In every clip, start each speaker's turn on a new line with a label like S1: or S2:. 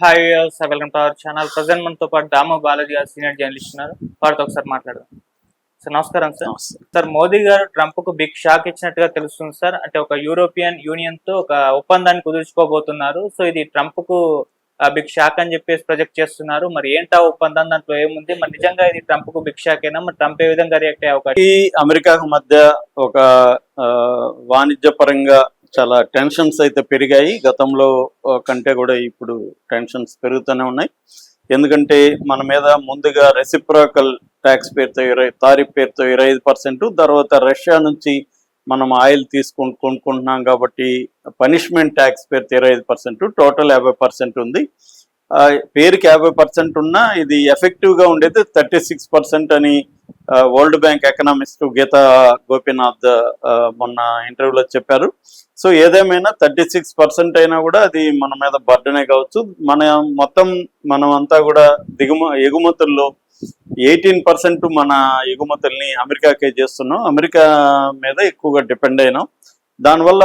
S1: Hi sir welcome to our channel present మనతో పాటు దామో బాలాజీ గారు సీనియర్ జర్నలిస్ట్ ఉన్నారు. వారితో ఒకసారి మాట్లాడదాం. సార్ నమస్కారం సార్. సార్ మోదీ గారు ట్రంప్కు బిగ్ షాక్ ఇచ్చినట్టుగా తెలుస్తుంది సార్ అంటే ఒక యూరోపియన్ యూనియన్తో ఒక ఒప్పందాన్ని కుదుర్చుకోబోతున్నారు. సో ఇది ట్రంప్కు బిగ్ షాక్ అని చెప్పేసి ప్రొజెక్ట్ చేస్తున్నారు. మరి ఏంటా ఒప్పందం? దాంట్లో ఏముంది? మరి నిజంగా ఇది ట్రంప్కు బిగ్ షాక్ అయినా మరి ట్రంప్ ఏ విధంగా రియాక్ట్ అయ్యే అవకాశం?
S2: ఈ అమెరికాకు మధ్య ఒక ఆ, వాణిజ్య పరంగా చాలా టెన్షన్స్ అయితే పెరిగాయి. గతంలో కంటే కూడా ఇప్పుడు టెన్షన్స్ పెరుగుతూనే ఉన్నాయి. ఎందుకంటే మన మీద ముందుగా రెసిప్రాకల్ ట్యాక్స్ పేరుతో ఇరవై తారీఫ్ పేరుతో ఇరవై ఐదు పర్సెంట్ తర్వాత రష్యా నుంచి మనం ఆయిల్ తీసుకొని కొనుక్కుంటున్నాం కాబట్టి పనిష్మెంట్ ట్యాక్స్ పేరుతో ఇరవై ఐదు పర్సెంట్ టోటల్ యాభై పర్సెంట్ ఉంది. పేరుకి యాభై పర్సెంట్ ఉన్నా ఇది ఎఫెక్టివ్గా ఉండేది థర్టీ సిక్స్ పర్సెంట్ అని World Bank economist Geeta Gopinath ఆ, మొన్న ఇంటర్వ్యూలో చెప్పారు. సో ఏదేమైనా థర్టీ సిక్స్ పర్సెంట్ అయినా కూడా అది మన మీద బర్డనే కావచ్చు. మన మొత్తం మనం అంతా కూడా దిగుమ ఎగుమతుల్లో ఎయిటీన్ పర్సెంట్ మన ఎగుమతుల్ని అమెరికాకే చేస్తున్నాం. అమెరికా మీద ఎక్కువగా డిపెండ్ అయినాం. దానివల్ల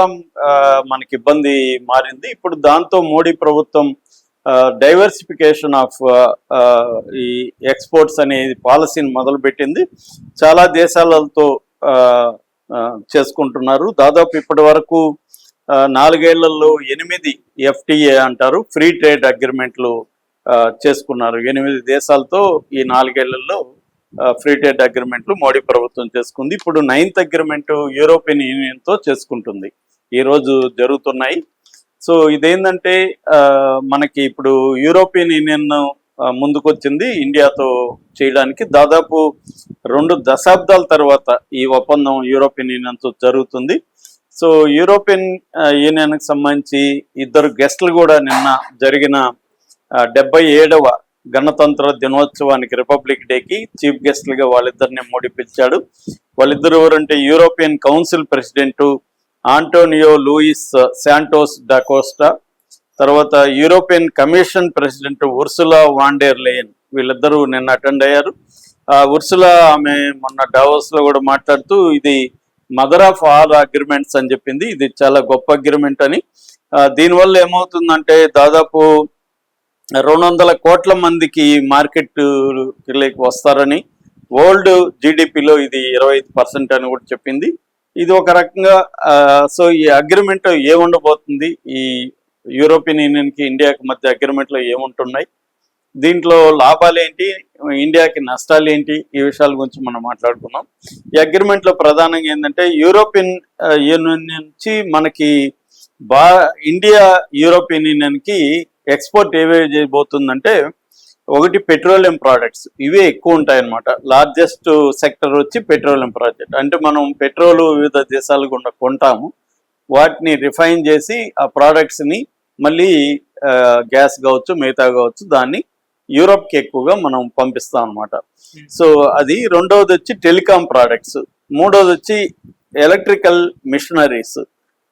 S2: మనకి ఇబ్బంది మారింది. ఇప్పుడు దాంతో మోడీ ప్రభుత్వం డైవర్సిఫికేషన్ ఆఫ్ ఈ ఎక్స్పోర్ట్స్ అనే పాలసీని మొదలుపెట్టింది. చాలా దేశాలతో చేసుకుంటున్నారు. దాదాపు ఇప్పటి వరకు నాలుగేళ్ళలో ఎనిమిది ఎఫ్టిఏ అంటారు ఫ్రీ ట్రేడ్ అగ్రిమెంట్లు చేసుకున్నారు. ఎనిమిది దేశాలతో ఈ నాలుగేళ్ళలో ఫ్రీ ట్రేడ్ అగ్రిమెంట్లు మోడీ ప్రభుత్వం చేసుకుంది. ఇప్పుడు నైన్త్ అగ్రిమెంట్ యూరోపియన్ యూనియన్తో చేసుకుంటుంది. ఈ రోజు జరుగుతున్నాయి. సో ఇదేంటంటే మనకి ఇప్పుడు యూరోపియన్ యూనియన్ ముందుకొచ్చింది ఇండియాతో చేయడానికి. దాదాపు రెండు దశాబ్దాల తర్వాత ఈ ఒప్పందం యూరోపియన్ యూనియన్తో జరుగుతుంది. సో యూరోపియన్ యూనియన్కి సంబంధించి ఇద్దరు గెస్టులు కూడా నిన్న జరిగిన డెబ్బై ఏడవ గణతంత్ర దినోత్సవానికి రిపబ్లిక్ డేకి చీఫ్ గెస్ట్లుగా వాళ్ళిద్దరిని మోడీ పిలిచాడు వాళ్ళిద్దరు ఎవరంటే European Council President Antonio Luis Santos da Costa తర్వాత European Commission President Ursula von der Leyen వీళ్ళిద్దరూ నిన్న అటెండ్ అయ్యారు. ఆ ఉర్సులా ఆమె మొన్న డావోస్లో కూడా మాట్లాడుతూ ఇది మదర్ ఆఫ్ ఆల్ అగ్రిమెంట్స్ అని చెప్పింది ఇది చాలా గొప్ప అగ్రిమెంట్ అని. దీనివల్ల ఏమవుతుందంటే దాదాపు రెండు వందల కోట్ల మందికి మార్కెట్ వస్తారని వరల్డ్ జీడిపిలో ఇది ఇరవై ఐదు పర్సెంట్ అని కూడా చెప్పింది. ఇది ఒక రకంగా ఆ, సో ఈ అగ్రిమెంట్ ఏముండబోతుంది ఈ యూరోపియన్ యూనియన్కి ఇండియాకి మధ్య అగ్రిమెంట్లో ఏముంటున్నాయి? దీంట్లో లాభాలు ఏంటి? ఇండియాకి నష్టాలు ఏంటి? ఈ విషయాల గురించి మనం మాట్లాడుకుందాం. ఈ అగ్రిమెంట్లో ప్రధానంగా ఏంటంటే యూరోపియన్ యూనియన్ నుంచి మనకి బా ఇండియా యూరోపియన్ యూనియన్కి ఎక్స్పోర్ట్ ఏవే చేయబోతుందంటే ఒకటి పెట్రోలియం ప్రోడక్ట్స్ ఇవే ఎక్కువ ఉంటాయి అన్నమాట లార్జెస్ట్ సెక్టర్ వచ్చి పెట్రోలియం ప్రాజెక్ట్ అంటే మనం పెట్రోల్ వివిధ దేశాల గుండా కొంటాము. వాటిని రిఫైన్ చేసి ఆ products ని మళ్ళీ గ్యాస్ కావచ్చు మిగతా కావచ్చు దాన్ని యూరోప్కి ఎక్కువగా మనం పంపిస్తాం అనమాట సో అది రెండవది వచ్చి టెలికాం ప్రోడక్ట్స్ మూడవది వచ్చి ఎలక్ట్రికల్ మిషనరీస్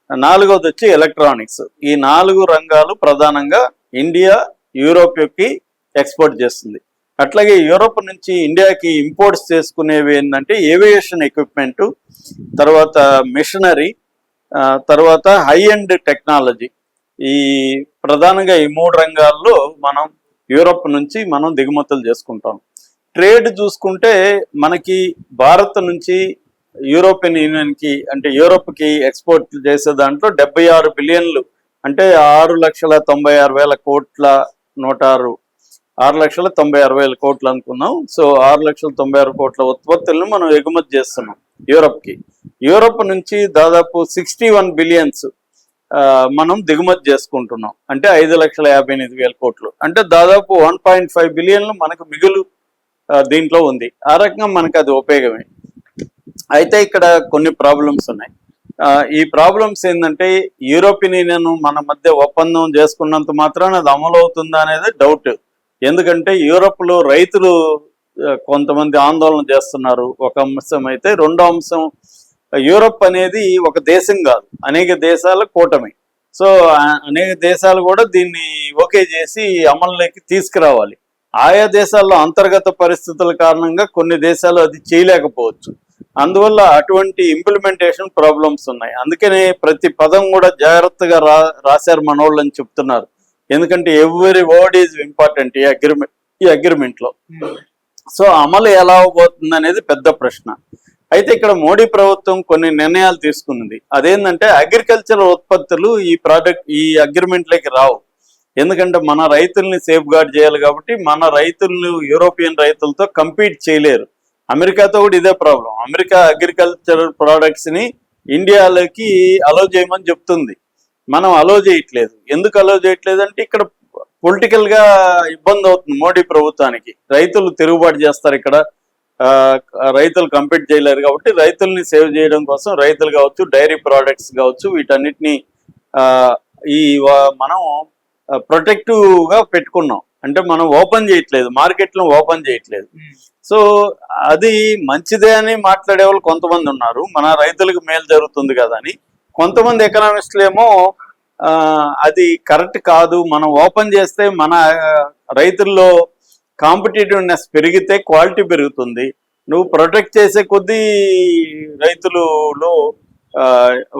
S2: నాలుగవది వచ్చి ఎలక్ట్రానిక్స్ ఈ నాలుగు రంగాలు ప్రధానంగా ఇండియా యూరోప్కి ఎక్స్పోర్ట్ చేస్తుంది. అట్లాగే యూరోప్ నుంచి ఇండియాకి ఇంపోర్ట్స్ చేసుకునేవి ఏంటంటే ఏవియేషన్ ఎక్విప్మెంట్ తర్వాత మిషనరీ తర్వాత హై ఎండ్ టెక్నాలజీ. ఈ ప్రధానంగా ఈ మూడు రంగాల్లో మనం యూరోప్ నుంచి మనం దిగుమతులు చేసుకుంటాం. ట్రేడ్ చూసుకుంటే మనకి భారత్ నుంచి యూరోపియన్ యూనియన్కి అంటే యూరోప్కి ఎక్స్పోర్ట్ చేసే దాంట్లో డెబ్బై ఆరు బిలియన్లు అంటే ఆరు లక్షల తొంభై ఆరు వేల కోట్ల నూట ఆరు ఆరు లక్షల తొంభై ఆరు వేల కోట్లు అనుకున్నాం. సో ఆరు లక్షల తొంభై ఆరు కోట్ల ఉత్పత్తులను మనం ఎగుమతి చేస్తున్నాం యూరోప్కి. యూరోప్ నుంచి దాదాపు సిక్స్టీ వన్ బిలియన్స్ మనం దిగుమతి చేసుకుంటున్నాం. అంటే ఐదు లక్షల యాభై ఎనిమిది వేల కోట్లు. అంటే దాదాపు వన్ పాయింట్ ఫైవ్ బిలియన్లు మనకు మిగులు దీంట్లో ఉంది. ఆ రకంగా మనకు అది ఉపయోగమే. అయితే ఇక్కడ కొన్ని ప్రాబ్లమ్స్ ఉన్నాయి. ఆ, ఈ ప్రాబ్లమ్స్ ఏంటంటే యూరోపియన్ యూనియన్ మన మధ్య ఒప్పందం చేసుకున్నంత మాత్రాన అది అమలు అవుతుందా అనేది డౌట్. ఎందుకంటే యూరప్లో రైతులు కొంతమంది ఆందోళన చేస్తున్నారు. ఒక అంశం అయితే రెండో అంశం యూరప్ అనేది ఒక దేశం కాదు. అనేక దేశాల కూటమి. సో అనేక దేశాలు కూడా దీన్ని ఓకే చేసి అమల్లోకి తీసుకురావాలి. ఆయా దేశాల్లో అంతర్గత పరిస్థితుల కారణంగా కొన్ని దేశాలు అది చేయలేకపోవచ్చు. అందువల్ల అటువంటి ఇంప్లిమెంటేషన్ ప్రాబ్లమ్స్ ఉన్నాయి. అందుకనే ప్రతి పదం కూడా జాగ్రత్తగా రా రాశారు మనోళ్ళు అని చెప్తున్నారు. ఎందుకంటే ఎవ్రీ వర్డ్ ఈజ్ ఇంపార్టెంట్ ఈ అగ్రిమెంట్ ఈ అగ్రిమెంట్లో. సో అమలు ఎలా అవబోతుంది అనేది పెద్ద ప్రశ్న. అయితే ఇక్కడ మోడీ ప్రభుత్వం కొన్ని నిర్ణయాలు తీసుకున్నది. అదేంటంటే అగ్రికల్చర్ ఉత్పత్తులు ఈ ప్రాడక్ట్ ఈ అగ్రిమెంట్లోకి రావు. ఎందుకంటే మన రైతుల్ని సేఫ్ గార్డ్ చేయాలి కాబట్టి మన రైతులను యూరోపియన్ రైతులతో కంపీట్ చేయలేరు. అమెరికాతో కూడా ఇదే ప్రాబ్లం అమెరికా అగ్రికల్చర్ ప్రోడక్ట్స్ని ఇండియాలోకి అలో చేయమని చెప్తుంది. మనం అలో చేయట్లేదు. ఎందుకు అలో చేయట్లేదు అంటే ఇక్కడ పొలిటికల్గా ఇబ్బంది అవుతుంది మోడీ ప్రభుత్వానికి. రైతులు తిరుగుబాటు చేస్తారు ఇక్కడ. ఆ, రైతులు కంపీట్ చేయలేరు కాబట్టి రైతుల్ని సేవ్ చేయడం కోసం రైతులు కావచ్చు డైరీ ప్రోడక్ట్స్ కావచ్చు వీటన్నిటిని ఆ, ఈ మనం ప్రొటెక్టివ్గా పెట్టుకున్నాం. అంటే మనం ఓపెన్ చేయట్లేదు. మార్కెట్లో ఓపెన్ చేయట్లేదు సో అది మంచిదే అని మాట్లాడే వాళ్ళు కొంతమంది ఉన్నారు. మన రైతులకు మేలు జరుగుతుంది కదా అని. కొంతమంది ఎకనామిస్టులు ఏమో ఆ, అది కరెక్ట్ కాదు మనం ఓపెన్ చేస్తే మన రైతుల్లో కాంపిటేటివ్నెస్ పెరిగితే క్వాలిటీ పెరుగుతుంది. నువ్వు ప్రొటెక్ట్ చేసే కొద్దీ రైతులలో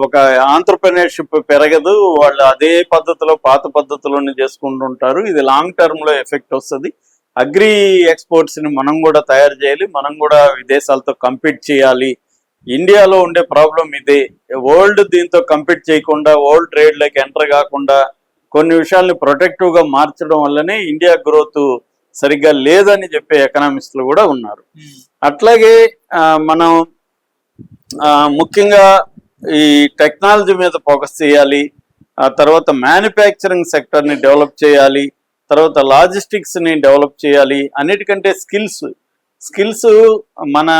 S2: ఒక ఆంటర్ప్రినర్షిప్ పెరగదు. వాళ్ళు అదే పద్ధతిలో పాత పద్ధతిలోనే చేసుకుంటుంటారు. ఇది లాంగ్ టర్మ్లో ఎఫెక్ట్ వస్తుంది. అగ్రి ఎక్స్పోర్ట్స్ని మనం కూడా తయారు చేయాలి. మనం కూడా విదేశాలతో కంపీట్ చేయాలి. ఇండియాలో ఉండే ప్రాబ్లం ఇదే. వరల్డ్ దీంతో కంపీట్ చేయకుండా వరల్డ్ ట్రేడ్లోకి ఎంటర్ కాకుండా కొన్ని విషయాల్ని ప్రొటెక్టివ్గా మార్చడం వల్లనే ఇండియా గ్రోత్ సరిగ్గా లేదని చెప్పే ఎకనామిస్టులు కూడా ఉన్నారు. అట్లాగే మనం ముఖ్యంగా ఈ టెక్నాలజీ మీద ఫోకస్ చేయాలి ఆ తర్వాత మ్యానుఫ్యాక్చరింగ్ సెక్టర్ని డెవలప్ చేయాలి తర్వాత లాజిస్టిక్స్ని డెవలప్ చేయాలి అన్నిటికంటే స్కిల్స్ స్కిల్స్ మన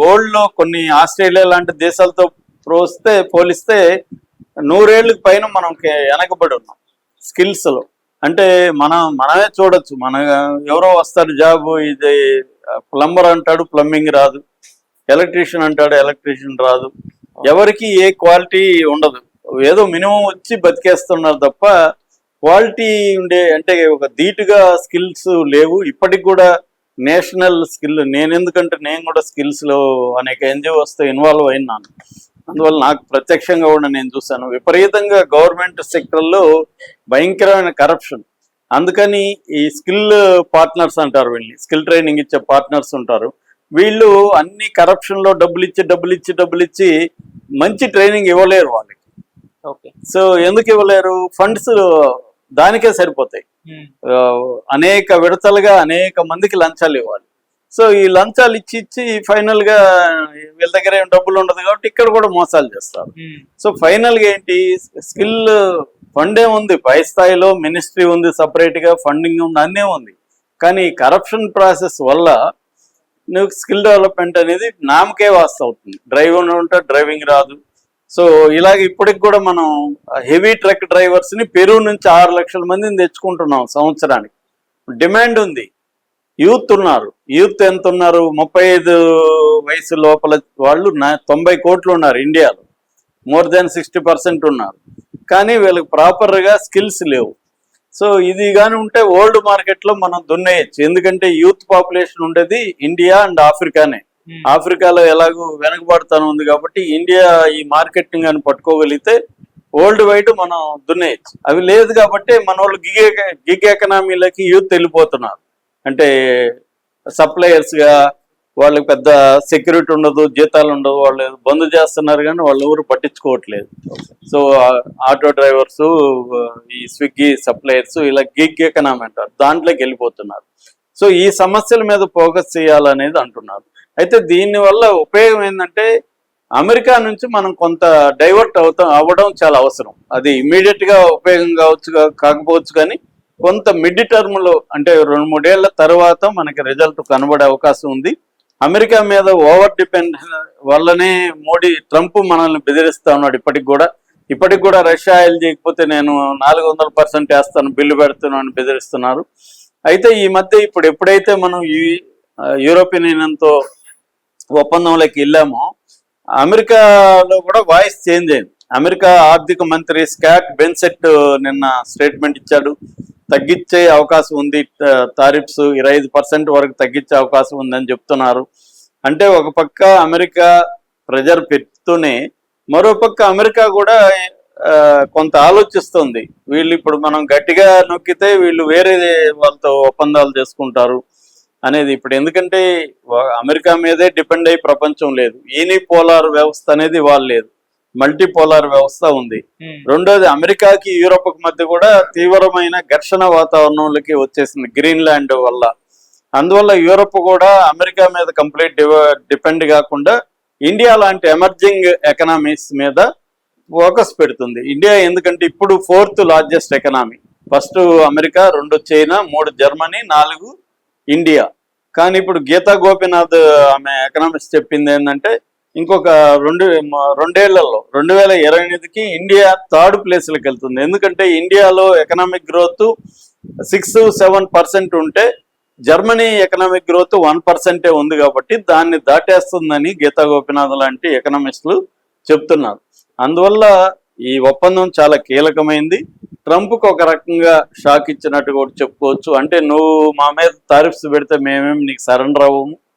S2: వరల్డ్లో కొన్ని ఆస్ట్రేలియా లాంటి దేశాలతో పోస్తే పోలిస్తే నూరేళ్ళకి పైన మనం వెనకబడి ఉన్నాం. స్కిల్స్లో. అంటే మనం మనమే చూడొచ్చు. మన ఎవరో వస్తారు జాబ్ ఇది ప్లంబర్ అంటాడు ప్లంబింగ్ రాదు. ఎలక్ట్రీషియన్ అంటాడు ఎలక్ట్రీషియన్ రాదు. ఎవరికి ఏ క్వాలిటీ ఉండదు. ఏదో మినిమం వచ్చి బతికేస్తున్నారు తప్ప క్వాలిటీ ఉండే అంటే ఒక ధీటుగా స్కిల్స్ లేవు. ఇప్పటికి కూడా నేషనల్ స్కిల్ నేను ఎందుకంటే నేను కూడా స్కిల్స్లో అనేక ఎన్జిఓస్తో ఇన్వాల్వ్ అయినాను అందువల్ల నాకు ప్రత్యక్షంగా కూడా నేను చూశాను. విపరీతంగా గవర్నమెంట్ సెక్టర్లో భయంకరమైన కరప్షన్. అందుకని ఈ స్కిల్ పార్ట్నర్స్ అంటారు వీళ్ళని. స్కిల్ ట్రైనింగ్ ఇచ్చే పార్ట్నర్స్ ఉంటారు. వీళ్ళు అన్ని కరప్షన్లో డబ్బులు ఇచ్చి డబ్బులు ఇచ్చి డబ్బులు ఇచ్చి మంచి ట్రైనింగ్ ఇవ్వలేరు వాళ్ళకి.
S1: ఓకే.
S2: సో ఎందుకు ఇవ్వలేరు? ఫండ్స్ దానికే సరిపోతాయి. అనేక విడతలుగా అనేక మందికి లంచాలు ఇవ్వాలి. సో ఈ లంచాలు ఇచ్చి ఇచ్చి ఫైనల్గా వీళ్ళ దగ్గర ఏం డబ్బులు ఉండదు కాబట్టి ఇక్కడ కూడా మోసాలు చేస్తారు. సో ఫైనల్గా ఏంటి? స్కిల్ ఫండే ఉంది. పై స్థాయిలో మినిస్ట్రీ ఉంది సపరేట్గా ఫండింగ్ ఉంది అన్నీ ఉంది. కానీ కరప్షన్ ప్రాసెస్ వల్ల నువ్వు స్కిల్ డెవలప్మెంట్ అనేది నామకే వాస్త అవుతుంది డ్రైవ్ ఉంటే డ్రైవింగ్ రాదు. సో ఇలాగ ఇప్పటికి కూడా మనం హెవీ ట్రక్ డ్రైవర్స్ని పెరుగు నుంచి ఆరు లక్షల మందిని తెచ్చుకుంటున్నాం సంవత్సరానికి. డిమాండ్ ఉంది. యూత్ ఉన్నారు. యూత్ ఎంత ఉన్నారు? ముప్పై ఐదు వయసు లోపల వాళ్ళు తొంభై కోట్లు ఉన్నారు ఇండియాలో. మోర్ దాన్ సిక్స్టీ పర్సెంట్ ఉన్నారు. కానీ వీళ్ళకి ప్రాపర్గా స్కిల్స్ లేవు. సో ఇది కానీ ఉంటే ఓల్డ్ మార్కెట్లో మనం దున్నేయచ్చు. ఎందుకంటే యూత్ పాపులేషన్ ఉండేది ఇండియా అండ్ ఆఫ్రికానే. Hmm. ఆఫ్రికాలో ఎలాగో వెనకబడతాను ఉంది కాబట్టి ఇండియా ఈ మార్కెటింగ్ అని పట్టుకోగలిగితే వరల్డ్ వైడ్ మనం దున్నేయచ్చు. అవి లేదు కాబట్టి మన వాళ్ళు గిగ్ గిగ్ ఎకనామీలకి యూత్ వెళ్ళిపోతున్నారు. అంటే సప్లయర్స్గా వాళ్ళకి పెద్ద సెక్యూరిటీ ఉండదు జీతాలు ఉండదు వాళ్ళు బంద్ చేస్తున్నారు కానీ వాళ్ళు ఎవరు పట్టించుకోవట్లేదు. సో ఆటో డ్రైవర్స్ ఈ స్విగ్గీ సప్లయర్స్ ఇలా గిగ్ ఎకనామీ అంటారు. దాంట్లోకి వెళ్ళిపోతున్నారు. సో ఈ సమస్యల మీద ఫోకస్ చేయాలనేది అంటున్నారు. అయితే దీని వల్ల ఉపయోగం ఏంటంటే అమెరికా నుంచి మనం కొంత డైవర్ట్ అవుతాం అవ్వడం చాలా అవసరం. అది ఇమీడియట్గా ఉపయోగం కావచ్చు కాకపోవచ్చు కానీ కొంత మిడ్ టర్మ్లో అంటే రెండు మూడేళ్ళ తర్వాత మనకి రిజల్ట్ కనబడే అవకాశం ఉంది. అమెరికా మీద ఓవర్ డిపెండ్ వల్లనే మోడీ ట్రంప్ మనల్ని బెదిరిస్తా ఉన్నాడు ఇప్పటికి కూడా. ఇప్పటికి కూడా రష్యా ఆయిల్ చేయకపోతే నేను నాలుగు వందల పర్సెంట్ వేస్తాను బిల్లు పెడుతున్నాను అని బెదిరిస్తున్నారు. అయితే ఈ మధ్య ఇప్పుడు ఎప్పుడైతే మనం ఈ యూరోపియన్ యూనియన్తో ఒప్పందంలోకి వెళ్ళామో. అమెరికాలో కూడా వాయిస్ చేంజ్ అయింది. అమెరికా ఆర్థిక మంత్రి స్కాట్ బెన్సెట్ నిన్న స్టేట్మెంట్ ఇచ్చాడు. తగ్గించే అవకాశం ఉంది. తారిఫ్స్ ఇరవై ఐదు పర్సెంట్ వరకు తగ్గించే అవకాశం ఉందని చెప్తున్నారు. అంటే ఒక పక్క అమెరికా ప్రెజర్ పెడుతూనే మరో పక్క అమెరికా కూడా కొంత ఆలోచిస్తుంది. వీళ్ళు ఇప్పుడు మనం గట్టిగా నొక్కితే వీళ్ళు వేరే వాళ్ళతో ఒప్పందాలు చేసుకుంటారు. అనేది ఇప్పుడు ఎందుకంటే అమెరికా మీదే డిపెండ్ అయ్యి ప్రపంచం లేదు. ఈని పోలార్ వ్యవస్థ అనేది వాళ్ళు లేదు. మల్టీ పోలార్ వ్యవస్థ ఉంది. రెండోది అమెరికాకి యూరోప్ మధ్య కూడా తీవ్రమైన ఘర్షణ వాతావరణంలోకి వచ్చేసింది గ్రీన్లాండ్ వల్ల. అందువల్ల యూరోప్ కూడా అమెరికా మీద కంప్లీట్ డిపెండ్ కాకుండా ఇండియా లాంటి ఎమర్జింగ్ ఎకనామీస్ మీద ఫోకస్ పెడుతుంది. ఇండియా ఎందుకంటే ఇప్పుడు fourth largest economy. First America రెండు చైనా మూడు జర్మనీ నాలుగు ఇండియా. కానీ ఇప్పుడు గీతా గోపీనాథ్ ఆమె ఎకనామిక్స్ చెప్పింది ఏంటంటే ఇంకొక రెండు రెండేళ్ళలో రెండు వేల ఇరవై ఎనిమిదికి ఇండియా థర్డ్ ప్లేస్లోకి వెళ్తుంది. ఎందుకంటే ఇండియాలో economic growth six seven percent ఉంటే జర్మనీ ఎకనామిక్ గ్రోత్ వన్ పర్సెంటే ఉంది కాబట్టి దాన్ని దాటేస్తుందని గీతా గోపినాథ్ లాంటి ఎకనామిస్టులు చెప్తున్నారు. అందువల్ల ఈ ఒప్పందం చాలా కీలకమైంది. ట్రంప్కి ఒక రకంగా షాక్ ఇచ్చినట్టు కూడా చెప్పుకోవచ్చు. అంటే నువ్వు మా మీద తారిఫ్స్ పెడితే మేమేమి నీకు సరెండర్ అవ్వము.